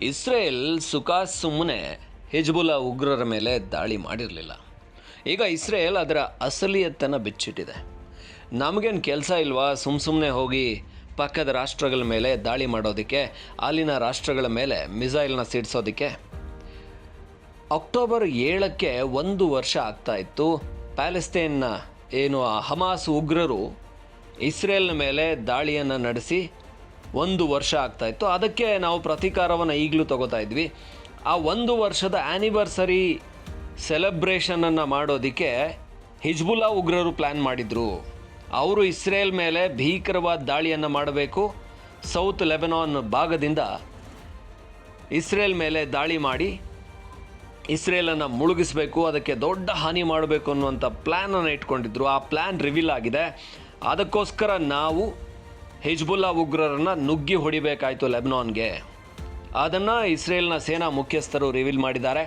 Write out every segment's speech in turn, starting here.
Israel ಸುಖಾ ಸುಮ್ಮನೆ Hezbollah ಉಗ್ರರ ಮೇಲೆ ದಾಳಿ ಮಾಡಿರಲಿಲ್ಲ. ಈಗ ಇಸ್ರೇಲ್ ಅದರ ಅಸಲಿಯತ್ತನ್ನು ಬಿಚ್ಚಿಟ್ಟಿದೆ. ನಮಗೇನು ಕೆಲಸ ಇಲ್ವಾ? ಸುಮ್ಮ ಸುಮ್ಮನೆ ಹೋಗಿ ಪಕ್ಕದ ರಾಷ್ಟ್ರಗಳ ಮೇಲೆ ದಾಳಿ ಮಾಡೋದಕ್ಕೆ, ಅಲ್ಲಿನ ರಾಷ್ಟ್ರಗಳ ಮೇಲೆ ಮಿಸೈಲ್ನ ಸಿಡಿಸೋದಕ್ಕೆ. ಅಕ್ಟೋಬರ್ ಏಳಕ್ಕೆ ಒಂದು ವರ್ಷ ಆಗ್ತಾ ಇತ್ತು. ಪ್ಯಾಲೆಸ್ತೇನ್ನ ಏನು ಆ ಹಮಾಸ್ ಉಗ್ರರು ಇಸ್ರೇಲ್ನ ಮೇಲೆ ದಾಳಿಯನ್ನು ನಡೆಸಿ ಒಂದು ವರ್ಷ ಆಗ್ತಾ ಇತ್ತು. ಅದಕ್ಕೆ ನಾವು ಪ್ರತೀಕಾರವನ್ನು ಈಗಲೂ ತಗೋತಾ ಇದ್ವಿ. ಆ ಒಂದು ವರ್ಷದ ಆ್ಯನಿವರ್ಸರಿ ಸೆಲೆಬ್ರೇಷನನ್ನು ಮಾಡೋದಕ್ಕೆ ಹಿಜ್ಬುಲ್ಲಾ ಉಗ್ರರು ಪ್ಲ್ಯಾನ್ ಮಾಡಿದರು. ಅವರು ಇಸ್ರೇಲ್ ಮೇಲೆ ಭೀಕರವಾದ ದಾಳಿಯನ್ನು ಮಾಡಬೇಕು. ಸೌತ್ ಲೆಬನಾನ್ ಭಾಗದಿಂದ ಇಸ್ರೇಲ್ ಮೇಲೆ ದಾಳಿ ಮಾಡಿ ಇಸ್ರೇಲನ್ನು ಮುಳುಗಿಸಬೇಕು, ಅದಕ್ಕೆ ದೊಡ್ಡ ಹಾನಿ ಮಾಡಬೇಕು ಅನ್ನುವಂಥ ಪ್ಲ್ಯಾನನ್ನು ಇಟ್ಕೊಂಡಿದ್ರು. ಆ ಪ್ಲ್ಯಾನ್ ರಿವೀಲ್ ಆಗಿದೆ. ಅದಕ್ಕೋಸ್ಕರ ನಾವು ಹಿಜ್ಬುಲ್ಲಾ ಉಗ್ರರನ್ನು ನುಗ್ಗಿ ಹೊಡಿಬೇಕಾಯಿತು ಲೆಬ್ನಾನ್ಗೆ. ಅದನ್ನು ಇಸ್ರೇಲ್ನ ಸೇನಾ ಮುಖ್ಯಸ್ಥರು ರಿವೀಲ್ ಮಾಡಿದ್ದಾರೆ.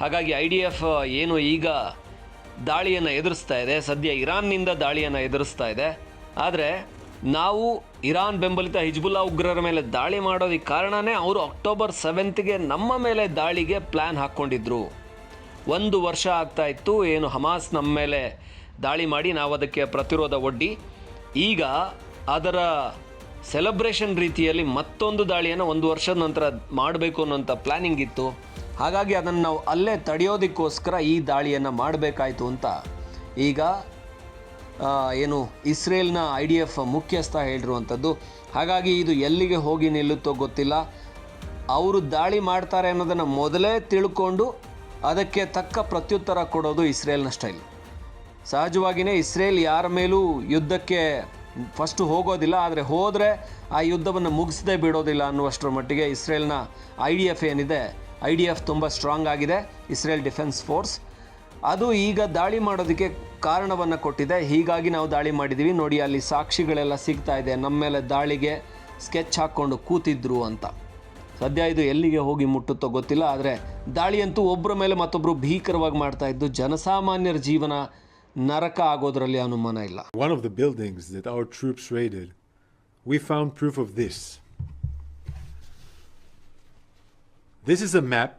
ಹಾಗಾಗಿ ಐ ಡಿ ಎಫ್ ಏನು ಈಗ ದಾಳಿಯನ್ನು ಎದುರಿಸ್ತಾ ಇದೆ. ಸದ್ಯ ಇರಾನ್ನಿಂದ ದಾಳಿಯನ್ನು ಎದುರಿಸ್ತಾ ಇದೆ. ಆದರೆ ನಾವು ಇರಾನ್ ಬೆಂಬಲಿತ ಹಿಜ್ಬುಲ್ಲಾ ಉಗ್ರರ ಮೇಲೆ ದಾಳಿ ಮಾಡೋದಕ್ಕೆ ಕಾರಣನೇ ಅವರು ಅಕ್ಟೋಬರ್ ಸೆವೆಂತ್ಗೆ ನಮ್ಮ ಮೇಲೆ ದಾಳಿಗೆ ಪ್ಲ್ಯಾನ್ ಹಾಕ್ಕೊಂಡಿದ್ರು. ಒಂದು ವರ್ಷ ಆಗ್ತಾ ಇತ್ತು. ಏನು ಹಮಾಸ್ ನಮ್ಮ ಮೇಲೆ ದಾಳಿ ಮಾಡಿ ನಾವು ಅದಕ್ಕೆ ಪ್ರತಿರೋಧ ಒಡ್ಡಿ. ಈಗ ಅದರ ಸೆಲೆಬ್ರೇಷನ್ ರೀತಿಯಲ್ಲಿ ಮತ್ತೊಂದು ದಾಳಿಯನ್ನು ಒಂದು ವರ್ಷದ ನಂತರ ಮಾಡಬೇಕು ಅನ್ನೋಂಥ ಪ್ಲ್ಯಾನಿಂಗ್ ಇತ್ತು. ಹಾಗಾಗಿ ಅದನ್ನು ನಾವು ಅಲ್ಲೇ ತಡೆಯೋದಕ್ಕೋಸ್ಕರ ಈ ದಾಳಿಯನ್ನು ಮಾಡಬೇಕಾಯಿತು ಅಂತ. ಈಗ ಏನು ಇಸ್ರೇಲ್ನ ಐ ಡಿ ಎಫ್ ಮುಖ್ಯಸ್ಥ ಹೇಳಿರುವಂಥದ್ದು, ಹಾಗಾಗಿ ಇದು ಎಲ್ಲಿಗೆ ಹೋಗಿ ನಿಲ್ಲುತ್ತೋ ಗೊತ್ತಿಲ್ಲ. ಅವರು ದಾಳಿ ಮಾಡ್ತಾರೆ ಅನ್ನೋದನ್ನು ಮೊದಲೇ ತಿಳ್ಕೊಂಡು ಅದಕ್ಕೆ ತಕ್ಕ ಪ್ರತ್ಯುತ್ತರ ಕೊಡೋದು ಇಸ್ರೇಲ್ನ ಸ್ಟೈಲ್. ಸಹಜವಾಗಿಯೇ ಇಸ್ರೇಲ್ ಯಾರ ಮೇಲೂ ಯುದ್ಧಕ್ಕೆ ಫಸ್ಟು ಹೋಗೋದಿಲ್ಲ, ಆದರೆ ಹೋದರೆ ಆ ಯುದ್ಧವನ್ನು ಮುಗಿಸದೇ ಬಿಡೋದಿಲ್ಲ ಅನ್ನುವಷ್ಟರ ಮಟ್ಟಿಗೆ ಇಸ್ರೇಲ್ನ ಐ ಡಿ ಎಫ್ ಏನಿದೆ, ಐ ಡಿ ಎಫ್ ತುಂಬ ಸ್ಟ್ರಾಂಗ್ ಆಗಿದೆ, ಇಸ್ರೇಲ್ ಡಿಫೆನ್ಸ್ ಫೋರ್ಸ್ ಅದು ಈಗ ದಾಳಿ ಮಾಡೋದಕ್ಕೆ ಕಾರಣವನ್ನು ಕೊಟ್ಟಿದೆ. ಹೀಗಾಗಿ ನಾವು ದಾಳಿ ಮಾಡಿದ್ದೀವಿ ನೋಡಿ, ಅಲ್ಲಿ ಸಾಕ್ಷಿಗಳೆಲ್ಲ ಸಿಗ್ತಾ ಇದೆ. ನಮ್ಮ ಮೇಲೆ ದಾಳಿಗೆ ಸ್ಕೆಚ್ ಹಾಕ್ಕೊಂಡು ಕೂತಿದ್ರು ಅಂತ. ಸದ್ಯ ಇದು ಎಲ್ಲಿಗೆ ಹೋಗಿ ಮುಟ್ಟುತ್ತೋ ಗೊತ್ತಿಲ್ಲ, ಆದರೆ ದಾಳಿಯಂತೂ ಒಬ್ಬರ ಮೇಲೆ ಮತ್ತೊಬ್ಬರು ಭೀಕರವಾಗಿ ಮಾಡ್ತಾ ಇದ್ದು, ಜನಸಾಮಾನ್ಯರ ಜೀವನ ನರಕ ಆಗೋದ್ರಲ್ಲಿ ಅನುಮಾನ ಇಲ್ಲ One of the buildings that our troops raided, we found proof of this. This is a map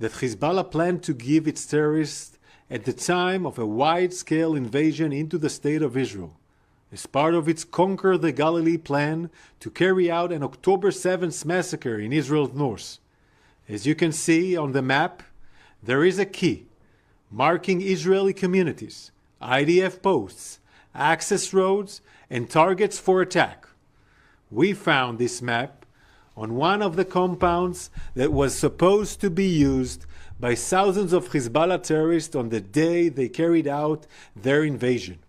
that Hezbollah planned to give its terrorists at the time of a wide scale invasion into the state of Israel, as part of its Conquer the Galilee plan to carry out an October 7th massacre in Israel's north. As you can see on the map, there is a key marking Israeli communities, IDF posts, access roads, and targets for attack. We found this map on one of the compounds that was supposed to be used by thousands of Hezbollah terrorists on the day they carried out their invasion.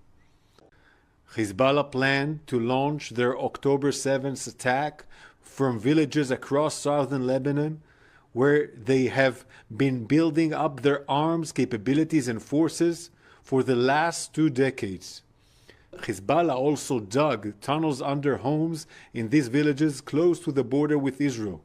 Hezbollah planned to launch their October 7th attack from villages across southern Lebanon, where they have been building up their arms capabilities and forces for the last two decades. Hezbollah also dug tunnels under homes in these villages close to the border with Israel.